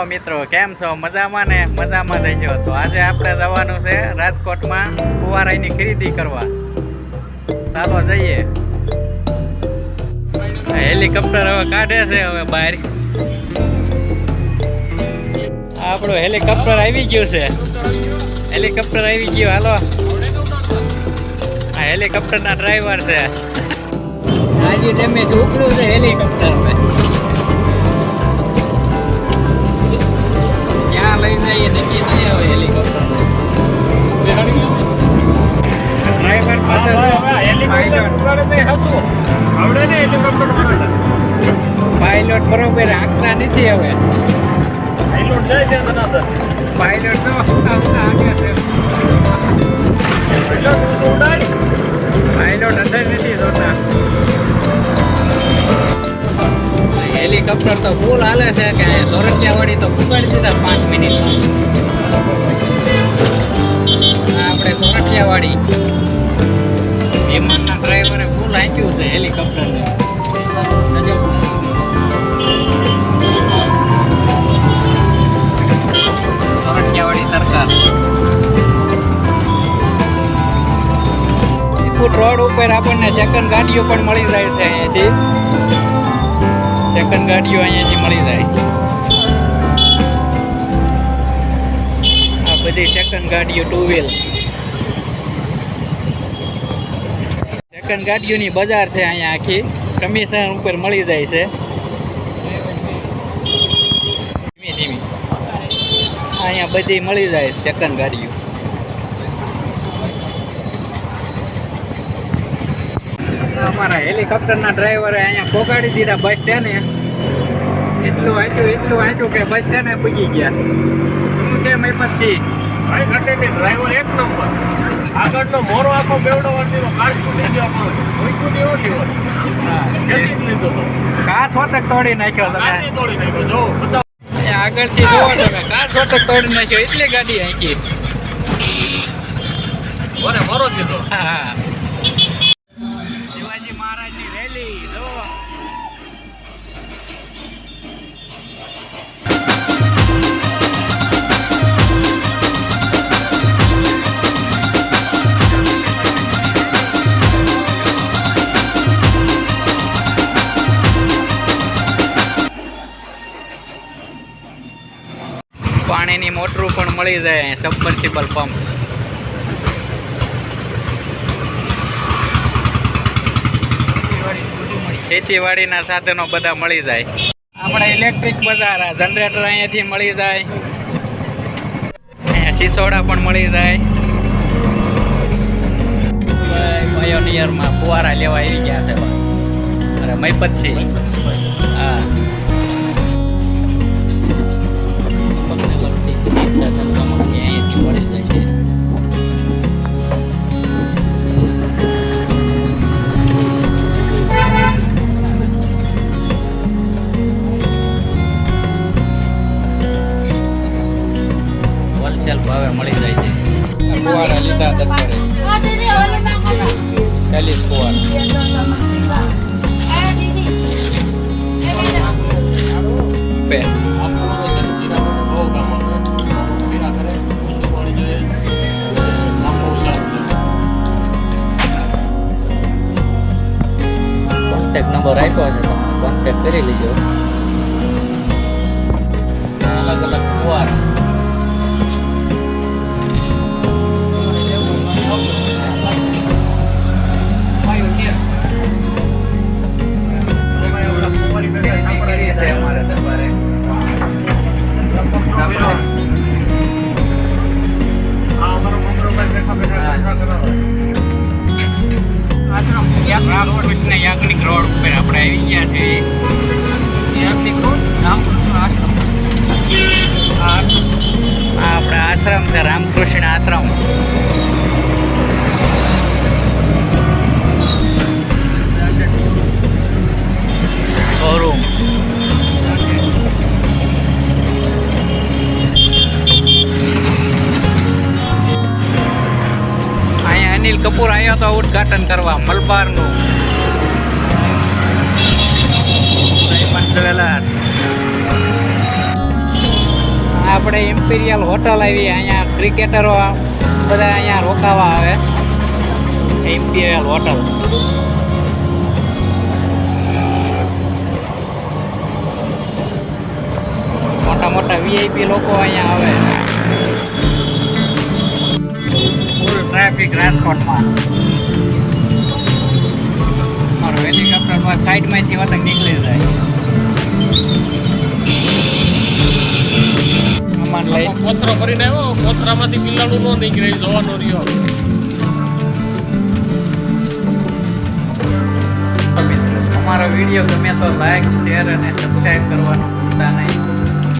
હાલો મિત્રો, કેમ છો? મજામાં ને? મજામાં થઈ તો આજે આપણે જવાનું છે રાજકોટમાં કુવારાઈની ખરીદી કરવા. ચાલો જઈએ. હેલિકોપ્ટર હવે કાઢે છે હવે બહાર. આપણું હેલિકોપ્ટર આવી ગયું છે. હેલિકોપ્ટર આવી ગયું, હાલો. આ હેલિકોપ્ટરના ડ્રાઈવર છે. હાજી તમે ઉપડ્યું છે હેલિકોપ્ટર પાયલોટ બરોબર નથી હવે. પાયલોટ તો આવતા આગે છે. પાયલોટ અંદર નથી જોતા. હેલિકોપ્ટર તો ફૂલ હાલે છે, કે સોરઠિયા વાળી તો ફૂગાડી દીધા પાંચ મિનિટ આપણે સોરઠિયા વાળી વિમાનના ડ્રાઈવરે ફૂલ હાંક્યું છે હેલિકોપ્ટરને રોડ ઉપર આપણને સેકન્ડ ગાડીઓ પણ મળી જાય છે અહીંયાથી. સેકન્ડ ગાડીઓ અહીંયાથી મળી જાય. આ બધી સેકન્ડ ગાડીઓ ટુ વ્હીલ સેકન્ડ ગાડીઓની બજાર છે અહીંયા આખી. કમિશન ઉપર મળી જાય છે. ધીમી ધીમી. અહીંયા બધી મળી જાય સેકન્ડ ગાડીઓ. અમારા હેલિકોપ્ટરના ડ્રાઈવરે અહીંયા પોગાડી દીધા બસ સ્ટેન્ડે એટલું વાંચ્યું એટલું વાંચ્યું કે બસ સ્ટેન્ડે પૂગી ગયા. હું કેમ એ પછી ડ્રાઈવર એક નંબર આગળનો મોરો આખો બેવડો વાંચીનો કાચ તૂટી ગયો પણ ભૂખ્યું ને એવો થયો જ લીધો તો. કાચ હોતક તોડી નાખ્યો તમે. તોડી નાખ્યો જો બધા આગળથી જોવો તમે કાચ હોતક તોડી નાખ્યો એટલી ગાડી હાંકી. મને મોરો દીધો હા હા. પાણીની મોટરું પણ મળી જાય સબમર્સિબલ પંપ ખેતીવાડીના સાધનો બધા મળી જાય. આપણે ઇલેક્ટ્રિક બજાર જનરેટર અહીંયાથી મળી જાય. અહીંયા સિસોડા પણ મળી જાય. પાયોનિયરમાં ફુવારા લેવા આવી ગયા છે. અરે મૈપતસિંહ. હા ઓછું પાણી જોઈએ લાંબો ઉછાળ કોન્ટેક નંબર આપ્યો છે, તમે કોન્ટેક કરી લેજો. અલગ અલગ ફુવારા અનિલ કપૂર આવ્યો તો ઉદઘાટન કરવા મલબારનું. આપણે ઇમ્પિરિયલ હોટલ આવી, અહીંયા ક્રિકેટરો બધા અહીંયા રોકાવા આવે. Imperial hotel. મોટા મોટા વીઆઈપી લોકો અહીંયા આવે. ટ્રાફિક રાજકોટમાં મારું હેલિકોપ્ટરમાં સાઈડમાંથી વતક નીકળી જાય. કોથરો કરીને આવ્યો કોથરામાંથી બિલાડું નો નીકળે જોવાનો રહ્યો. અમારો વીડિયો ગમે તો લાઈક શેર અને સબસ્ક્રાઈબ કરવાનું ભૂલતા નહીં.